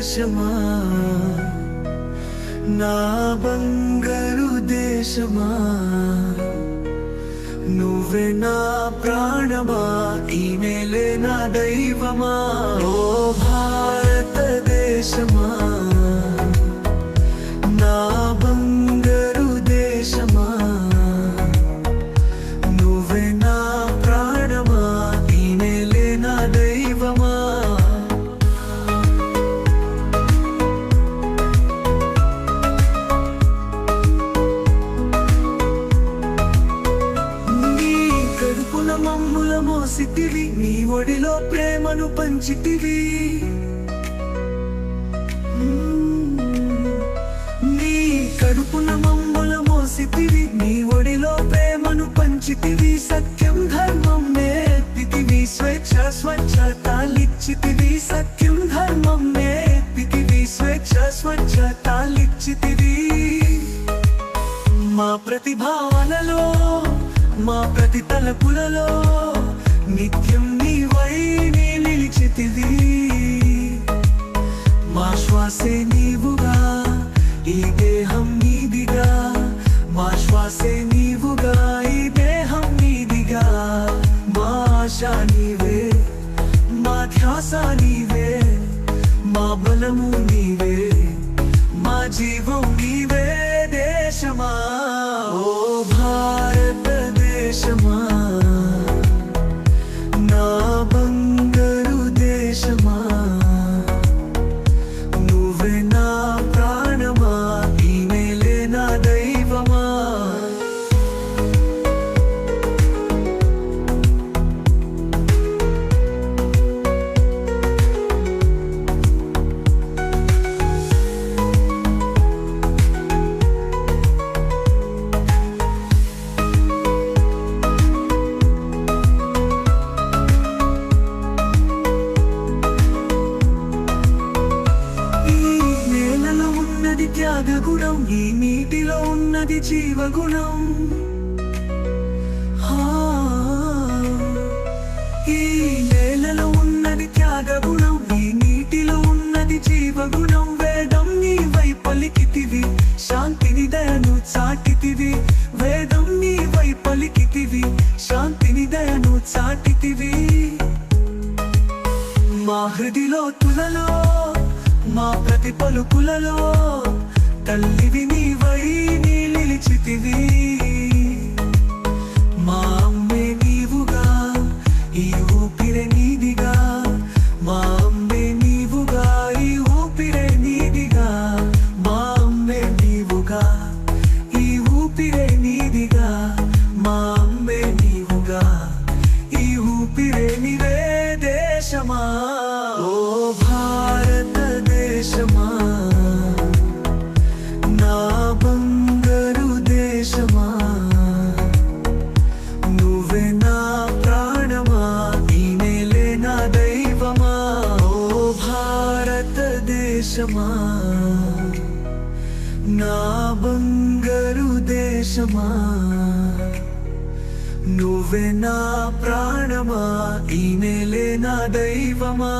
దేశమా? నా బంగారు దేశమా? నువ్వే నా ప్రాణమా? ఈ నా దైవమా? ఓ భారతదేశమా మోసితివి నీ ఒడిలో ప్రేమను పంచితివి. నీ కడుపున మమ్ముల మోసితివి నీ ఒడిలో ప్రేమను పంచితివి. సత్యం ధర్మం నేర్పితివి స్వేచ్ఛ స్వచ్ఛతాలిచ్చితివి సత్యం ధర్మం నేర్పితివి స్వేచ్ఛ స్వచ్ఛతాలిచ్చితివి మా ప్రతిభావనలో మా ప్రతి తలపులలో నిత్యం నీవై నీ నిలిచితివి. మా శ్వాసే నీవుగా ఈ గుణం ఈ నీటిలో ఉన్నది జీవగుణం. ఈ నేలలో ఉన్నది త్యాగ గుణం ఈ నీటిలో ఉన్నది జీవగుణం. వేదం నీవై పలికితివి శాంతిని దయను చాటితివి. వేదం నీవై పలికితివి శాంతిని దయను చాటితివి. మా హృదిలో తులలో మా ప్రతి పలుకులలో తల్లివి నీవై నీ నిలిచితివి దేశమా? నా బంగారు దేశమా? నువ్వే నా ప్రాణమా? ఈ నేలే నా దైవమా?